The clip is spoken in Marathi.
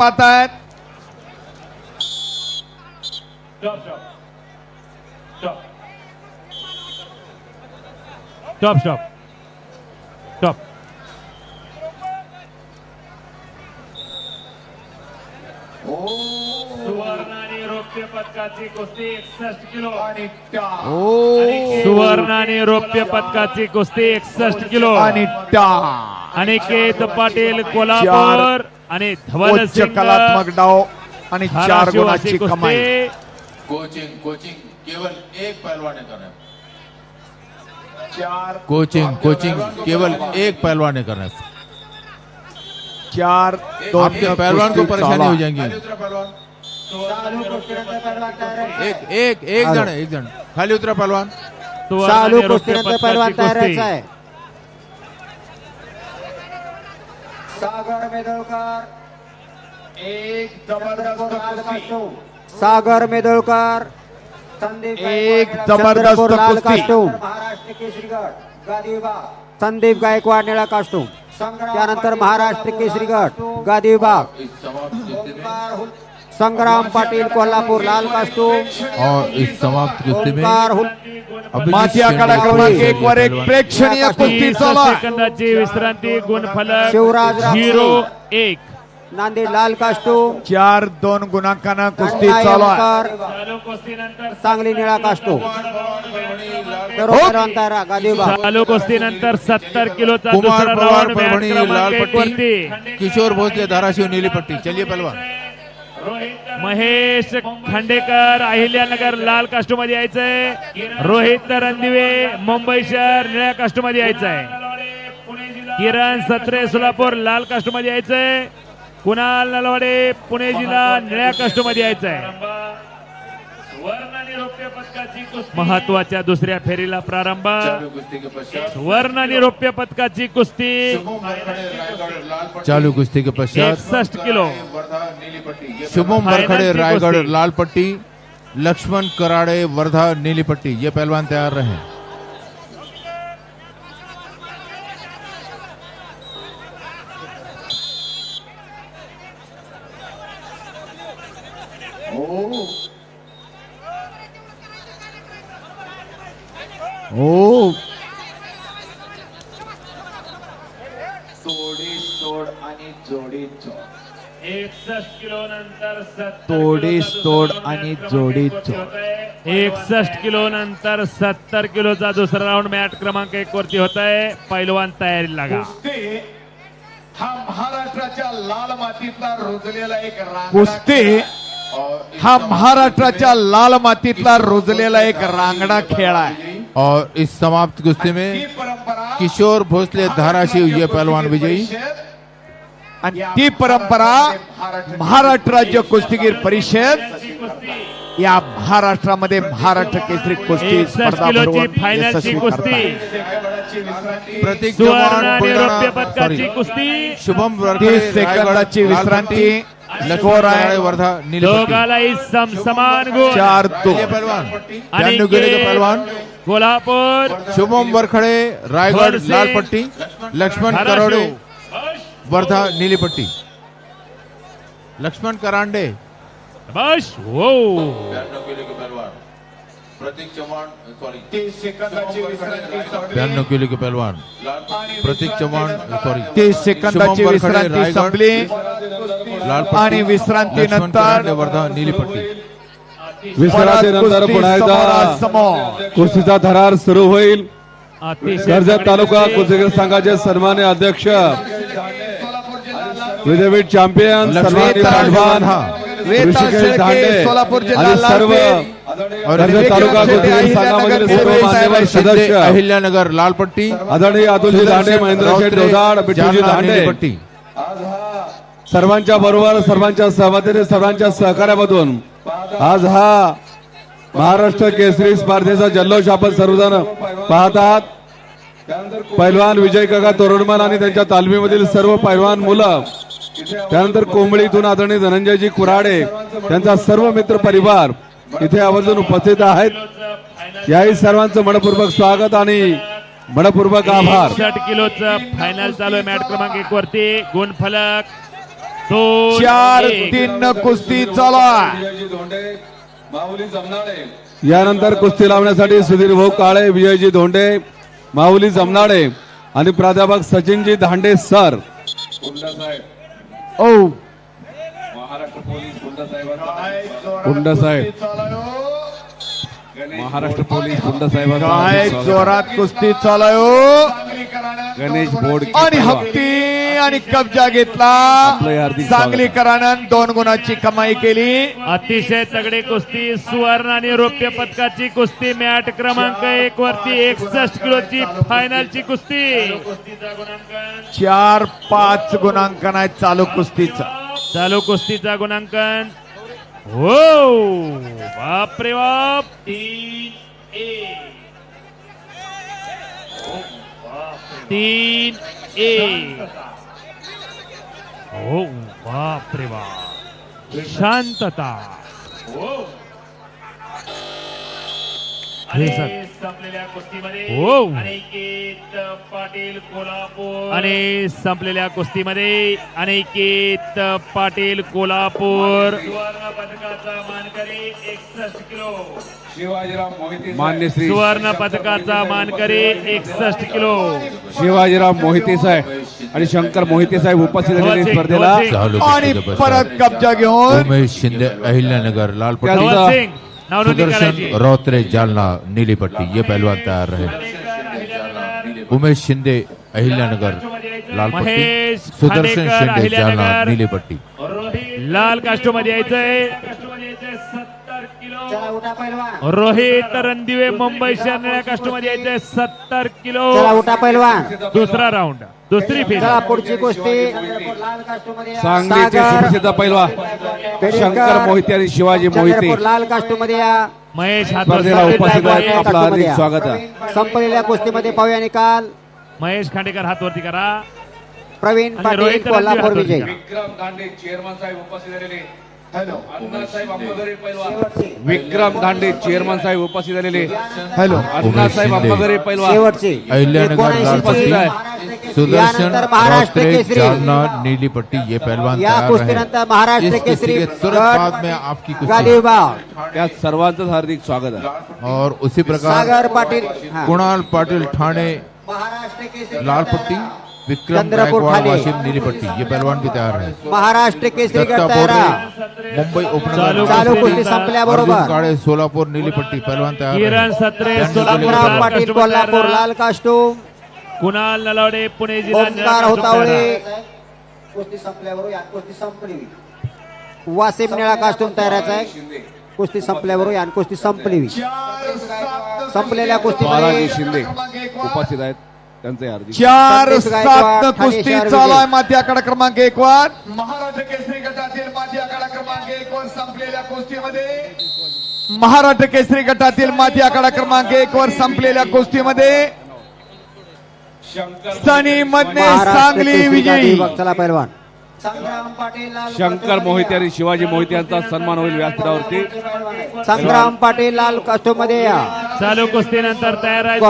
पाहत आहेत स्टॉप स्टॉप स्टॉप सुवर्ण आणि रौप्य पदकाची कुस्ती एकसष्ट किलो. आणि सुवर्ण आणि रौप्य पदकाची कुस्ती एकसष्ट किलो. आणि अनिकेत पाटील कोल्हापूर आणि धवल कलात्मक डाव आणि चार गुणाची कमाई. कोचिंग कोचिंग केवल एक पहलवान ने करना है चार कोचिंग कोचिंग केवल एक पहलवान ने करना है चार आपके पहलवान को परेशानी हो. जाएंगी। पहलवान. एक एक एक जण एक जण. खाली उतरा पहलवान. चालू कुस्तीनंतर तयारच कुस्ती. आहे. सागर मेदळकर. एक जबरदस्त कुस्ती. सागर मेदळकर. संदीप एक गायकवाड, जबरदस्त. कास्टूम महाराष्ट्र केसरी गट गादी विभाग संदीप गायकवाड निळा कास्टूम त्यानंतर महाराष्ट्र केसरी गट गादी विभाग संग्राम पाटील कोल्हापुर लाल कास्टूम और इस समाप्त कुश्ती में ओंकार हुल अभिजीत माथी आखाडा शेंडे क्रमांक के एक वर एक प्रेक्षणीय कुस्ती चालू. सेकंदाची विश्रांती गुणफलक शिवराज. झिरो एक। नांदेड लाल कास्टूम चार दोन गुणांकानं कुस्ती चालू आहे। सांगली निळा कास्टूम चालू कुस्तीनंतर सत्तर किलोचा कुमार दुसरा पवार राऊंड परभणी लाल पट्टी किशोर भोसले धाराशिव नीली पट्टी चलिए पहलवान. महेश खांडेकर अहिल्यानगर लाल कास्टूममध्ये यायचंय रोहित रणदिवे मुंबई शहर निळ्या कास्टूममध्ये यायचंय. किरण सत्रे सोलापूर लाल कास्टूममध्ये यायचंय. कुणाल नलवाडे पुणे जिल्हा निळ्या कास्टूममध्ये यायचंय. महत्त्वाच्या दुसऱ्या फेरीला प्रारंभ. सुवर्ण आणि रौप्य पदकाची कुस्ती. चालू कुश्ती के पश्चात किलो. शुभम रायगढ़ कुश्ती। लाल पट्टी लक्ष्मण कराड़े वर्धा नीली पट्टी ये पहलवान तैयार रहे। हो एकसष्ट किलो नंतर तोडीस तोड आणि जोडीत एकसष्ट किलो नंतर सत्तर किलोचा दुसरा राऊंड मॅच क्रमांक एक वरती होत आहे. पैलवान तयारी लागा. कुस्ती हा महाराष्ट्राच्या लाल मातीतला रुजलेला एक रांगडा कुस्ती हा महाराष्ट्राच्या लाल मातीतला रुजलेला एक रांगडा खेळ आहे और इस समाप्त कुश्ती ही में परंपरा किशोर भोसले धाराशिव ये पहलवान विजयी। आणि ती परंपरा महाराष्ट्र राज्य कुस्तीगीर परिषद। या महाराष्ट्रामध्ये महाराष्ट्र केसरी कुस्ती एकसष्ट स्पर्धा किलोची भरवून फायनलची यशस्वी कुस्ती. करताय. प्रतीक सुवर्ण चव्हाण आणि रौप्य बुलढाणा पदकाची सॉरी कुस्ती. शुभम वरखड़े तीस सेकंदाची रायगढ़ लाल विश्रांती. पट्टी, स्कोर लक्ष्मण आहे कराड़े वर्धा नीली पट्टी दोघालाही समसमान गुण चार ये दोन पहलवान. आणि ब्याण्णव किलो के पहलवान. कोल्हापूर. शुभम वरखड़े रायगढ़ खड़से, लाल पट्टी लक्ष्मण. करोड़े वर्धा नीली पट्टी लक्ष्मण करांडे. बस हो. प्रतीक चौहान सॉरी तीस सेकंदाची विश्रांती संपली. ब्याण्णव किलो के पहलवान. प्रतीक चौहान सॉरी तीस सेकंदाची विश्रांती संपली. लाल पट्टी आणि विश्रांतीनंतर लक्ष्मण करांडे वर्धा नीली पुन्हा एकदा समोरासमोर. कुस्तीचा थरार सुरू होईल. अतिशय कर्जत तालुका कुस्तीगीर संघाचे सन्मान्य अध्यक्ष विद्यापीठ चॅम्पियन हा. ऋषिकेश धांडे आणि सर्व कर्जत तालुका कुस्तीगीर संघामधील सर्व मान्यवर सदस्य. अहिल्यानगर लाल पट्टी आदरणीय अतुलजी धांडे महेंद्र शेठ दोदाड बिट्टूजी धांडे सर्वांच्या बरोबर सर्वांच्या सहमतीने सर्वांच्या सहकार्यामधून आज हा महाराष्ट्र केसरी स्पर्धेचा जल्लोष आपण सर्वजण पाहत आहात पैलवान विजय काका तोरणमल आणि त्यांच्या तालमीमधील सर्व पैलवान मुलं त्यानंतर कोंबडीतून आदरणीय धनंजयजी कुराडे त्यांचा सर्व मित्र परिवार इथे आवर्जून उपस्थित आहेत. याही सर्वांचं मनपूर्वक स्वागत आणि मनपूर्वक आभार. षट किलोचं फायनल चालू आहे क्रमांक एक वरती. गुणफलक चार. तीन कुस्ती चालू यानंतर कुस्ती लावण्यासाठी सुधीर भाऊ काळे विजयजी धोंडे माऊली जमनाडे आणि प्राध्यापक सचिनजी धांडे सर ओ महाराष्ट्र पोलीस गुंड साहेब. महाराष्ट्र पोलीस गुंड काय जोरात कुस्ती चालू. गणेश बोर्ड आणि हप्ती आणि कब्जा घेतला. सांगलीकरानं दोन गुणाची कमाई केली. अतिशय तगडी कुस्ती सुवर्ण आणि रौप्य पदकाची कुस्ती मॅट क्रमांक एक वरती एकसष्ट किलोची फायनलची कुस्ती. कुस्तीचा गुणांकन चार पाच गुणांकन आहे चालू कुस्तीचा. चालू कुस्तीचा गुणांकन. हो बाप रे बाप. तीन एक तीन एक. हो बाप रे बाप शांतता हे संपलेल्या कुस्तीमध्ये. अनिकेत पाटील कोल्हापूर. आणि संपलेल्या कुस्तीमध्ये अनिकेत पाटील कोल्हापूर. सुवर्ण पदकाचा मानकरी एकसष्ट किलो. शिवाजीराव मोहिते मान्य श्री सुवर्ण पदकाचा मानकरी एकसष्ट किलो. शिवाजीराव मोहिते साहेब आणि शंकर मोहिते साहेब उपस्थित झालेले स्पर्धेला. चालू आणि परत. कब्जा घेऊन उमेश शिंदे अहिल्यानगर लाल पट्टी धवल सिंग नाव नोंदणी करायची सुदर्शन रौत्रे जालना नीली पट्टी ये पहलवान तैयार रहे. उमेश शिंदे अहिल्यानगर लाल पट्टी महेश सुदर्शन शिंदे जालना अहिल्यानगर. नीली पट्टी. रोहित लाल कास्टो मध्ये यायचंय. रोहित रणदिवे मुंबई शहर निळ्या कास्टो मध्ये यायचंय. सत्तर किलो. चला उठा पैलवान. दुसरा राऊंड. दुसरी फेरी चला पुढची या. सांगलीचे सुप्रसिद्ध शंकर मोहिते आणि शिवाजी मोहिते. लाल कास्टूमध्ये या. महेश हात स्पर्धेला उपस्थित आहेत आपलं हार्दिक स्वागत आहे. संपलेल्या कुस्तीमध्ये पाहूया निकाल. महेश खांडेकर हात वरती करा. प्रवीण आणि पाटील रोहित कोल्हापूर विजय. विक्रम दांडे चेअरमन साहेब उपस्थित झालेले. हॅलो. अण्णासाहेब अंबागरे पैलवान. विक्रम दांडे चेअरमन साहेब उपस्थित झालेले. हॅलो. अण्णासाहेब. अंबागरे पैलवान. शेवटची. अहिल्यानगर लाल एकोणऐंशीची पट्टी यानंतर सुदर्शन महाराष्ट्र रौत्रे केसरी। नीली पट्टी ये पहलवान या तैयार कुस्तीनंतर महाराष्ट्र केसरी के तुरंत बाद में आपकी त्या सर्वांचं हार्दिक स्वागत आहे। और उसी प्रकार सागर पाटील कुणाल पाटिल ठाणे महाराष्ट्र केसरी लाल पट्टी विक्रम वाशिम नीली पट्टी ये पहलवान भी तैयार है। महाराष्ट्र केसरी येणार मुंबई उपनगर चालू कुस्ती कुस्ती संपल्याबरोबर काळे सोलापूर नीली पट्टी पहलवान तैयार किरण है सत्रे त्यांनी सोलापूर पाटील कोल्हापूर लाल कास्टूम। कुणाल नलावडे पुणे कास्टो होतावळे. तयार. कुस्ती संपल्यावर या कुस्ती संपली. वासिम निळा कास्टूम तयाराचा आहे. कुस्ती संपल्यावर यान कुस्ती संपली. चार सात संपलेल्या कुस्तीमध्ये शिंदे. उपस्थित आहेत. त्यांचे हार्दिक चार सात कुस्ती चालू आहे. माती आकडा क्रमांक एक वर. महाराष्ट्र केसरी गटातील माजी आखाडा क्रमांक एक वर संपलेल्या कुस्तीमध्ये. महाराष्ट्र केसरी गटातील माती आकडा क्रमांक एक वर संपलेल्या कुस्तीमध्ये. सनी मधने सांगली विजयी. चला पैलवान संग्राम पाटील लाल शंकर मोहिते आणि शिवाजी मोहिते यांचा सन्मान होईल व्यासपीठावरती. संग्राम पाटील लाल कास्टूममध्ये या. चालू कुस्तीनंतर तयार आहे